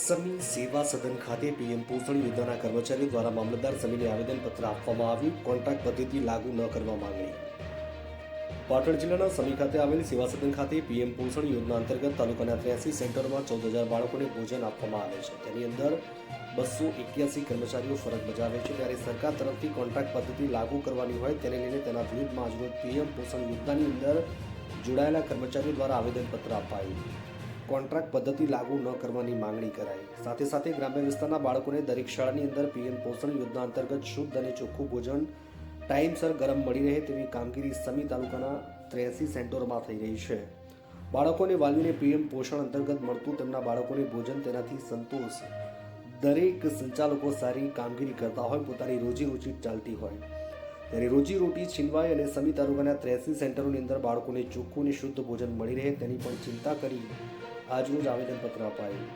સમી સેવા સદન ખાતે પીએમ પોષણ યોજનાના કર્મચારીઓ દ્વારા મામલતદાર સમીને આવેદનપત્ર આપવામાં આવ્યું. કોન્ટ્રાક્ટ પદ્ધતિ લાગુ ન કરવા માંગણી. પાટણ જિલ્લાના સમી ખાતે આવેલ સેવા સદન ખાતે પીએમ પોષણ યોજના અંતર્ગત તાલુકાના ત્ર્યાસી સેન્ટરમાં ચૌદ હજાર બાળકોને ભોજન આપવામાં આવે છે. તેની અંદર બસો એક્યાસી કર્મચારીઓ ફરજ બજાવે છે. ત્યારે સરકાર તરફથી કોન્ટ્રાક્ટ પદ્ધતિ લાગુ કરવાની હોય તેને લઈને તેના વિરુદ્ધમાં આજરોજ પીએમ પોષણ યોજનાની અંદર જોડાયેલા કર્મચારીઓ દ્વારા આવેદનપત્ર અપાયું. કોન્ટ્રાક્ટ પદ્ધતિ લાગુ ન કરવાની માંગણી કરાઈ. સાથે સાથે ગ્રામ્ય વિસ્તારના બાળકોને દરેક શાળાની અંદર પીએમ પોષણ યોજના અંતર્ગત શુદ્ધ અને ચોખ્ખું ભોજન ટાઈમસર ગરમ મળી રહે તેવી કામગીરી સમી તાલુકાના ત્રેસી સેન્ટરોમાં થઈ રહી છે. બાળકોને વાલીઓને પીએમ પોષણ અંતર્ગત મળતું તેમના બાળકોને ભોજન તેનાથી સંતોષ. દરેક સંચાલકો સારી કામગીરી કરતા હોય, પોતાની રોજીરોટી ચાલતી હોય. ત્યારે રોજીરોટી છીનવાય અને સમી તાલુકાના ત્રેસી સેન્ટરોની અંદર બાળકોને ચોખ્ખું અને શુદ્ધ ભોજન મળી રહે તેની પણ ચિંતા કરી આજરોજ આવેદનપત્ર અપાયું.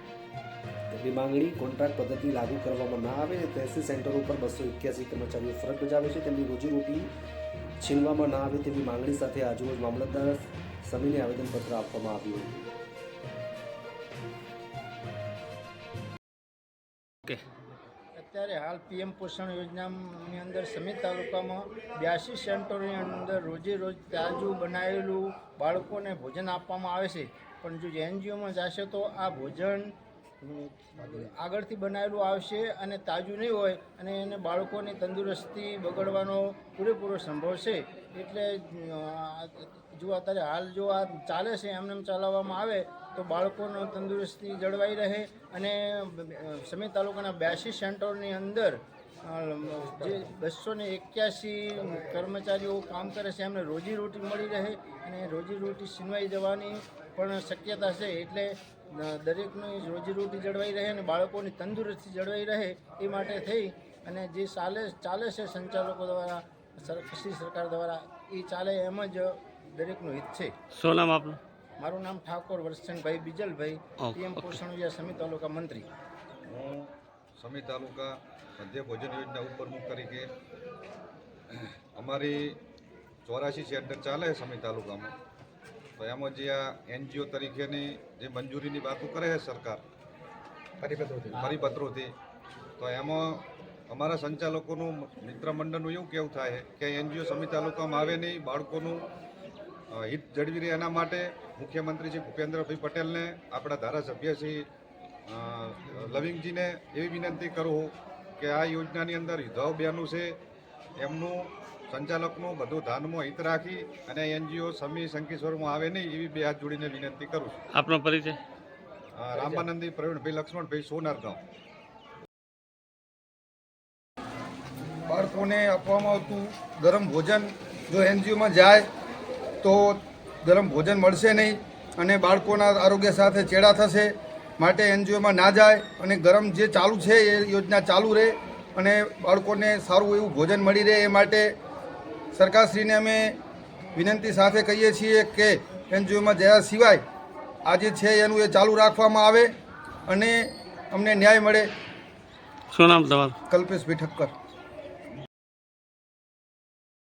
તેમની માંગણી કોન્ટ્રાક્ટ પદ્ધતિ લાગુ કરવામાં ના આવે ત્રેસી સેન્ટરો ઉપર બસો એક્યાસી કર્મચારીઓ ફરજ બજાવે છે તેમની રોજીરોટી છીનવામાં ના આવે તેવી માંગણી સાથે આજરોજ મામલતદાર સમીને આવેદનપત્ર આપવામાં આવ્યું. ઓકે. અત્યારે હાલ પીએમ પોષણ યોજનાની અંદર સમિત તાલુકામાં બ્યાસી સેન્ટરોની અંદર રોજે રોજ તાજું બનાવેલું બાળકોને ભોજન આપવામાં આવે છે. પણ જો એનજીઓમાં જશે તો આ ભોજન આગળથી બનાવેલું આવશે અને તાજું નહીં હોય અને એને બાળકોની તંદુરસ્તી બગડવાનો પૂરેપૂરો સંભવ છે. એટલે જો અત્યારે હાલ જો આ ચાલે છે એમને એમ ચલાવવામાં આવે, તો બાળકોનો તંદુરસ્તી જળવાઈ રહે અને સમી તાલુકાના બ્યાસી સેન્ટરની અંદર જે બસો ને એક્યાસી કર્મચારીઓ કામ કરે છે એમને રોજીરોટી મળી રહે અને રોજીરોટી છીનવાઈ જવાની પણ શક્યતા છે એટલે દરેકની રોજીરોટી જળવાઈ રહે અને બાળકોની તંદુરસ્તી જળવાઈ રહે એ માટે થઈ અને જે ચાલે ચાલે છે સંચાલકો દ્વારા સર કૃષિ સરકાર દ્વારા એ ચાલે એમ જ દરેકનું હિત છે. શું નામ આપનું? મારું નામ ઠાકોર વરસનભાઈ બીજલભાઈ પીએમ. પોષણ સમિતિ તાલુકા મંત્રી. હું સમી તાલુકા મધ્ય ભોજન યોજના ઉપપ્રમુખ તરીકે અમારી ચોરાશી સેન્ટર ચાલે છે સમી તાલુકામાં. તો એમાં જે આ એનજીઓ તરીકેની જે મંજૂરીની વાતો કરે છે સરકાર પરિપત્રોથી. તો એમાં અમારા સંચાલકોનું મિત્ર મંડળનું એવું કેવું થાય છે કે એનજીઓ સમી તાલુકામાં આવે નહીં બાળકોનું હિત જળવી રહે એના માટે મુખ્યમંત્રી શ્રી ભૂપેન્દ્રભાઈ પટેલને આપણા ધારાસભ્ય શ્રી લવિંગજીને એવી વિનંતી કરું કે આ યોજનાની અંદર વિધવાઓ બહેનું છે એમનું સંચાલકનું બધું ધાનમાં હિત રાખી અને એનજીઓ સમી શંકેશ્વરમાં આવે નહીં એવી બે હાથ જોડીને વિનંતી કરું છું. આપનો પરિચય? રામાનંદી પ્રવીણભાઈ લક્ષ્મણભાઈ સોનાર ગામ બાળકોને આપવામાં આવતું ગરમ ભોજન જો એનજીઓમાં જાય તો ગરમ ભોજન મળશે નહીં અને બાળકોના આરોગ્ય સાથે ચેડા થશે માટે એનજીઓમાં ના જાય અને ગરમ જે ચાલુ છે એ યોજના ચાલુ રહે અને બાળકોને સારું એવું ભોજન મળી રહે એ માટે સરકારશ્રીને અમે વિનંતી સાથે કહીએ છીએ કે એનજીઓમાં જયા સિવાય આજે છે એનું એ ચાલુ રાખવામાં આવે અને અમને ન્યાય મળે. શું નામ તમારું? કલ્પેશભાઈ ઠક્કર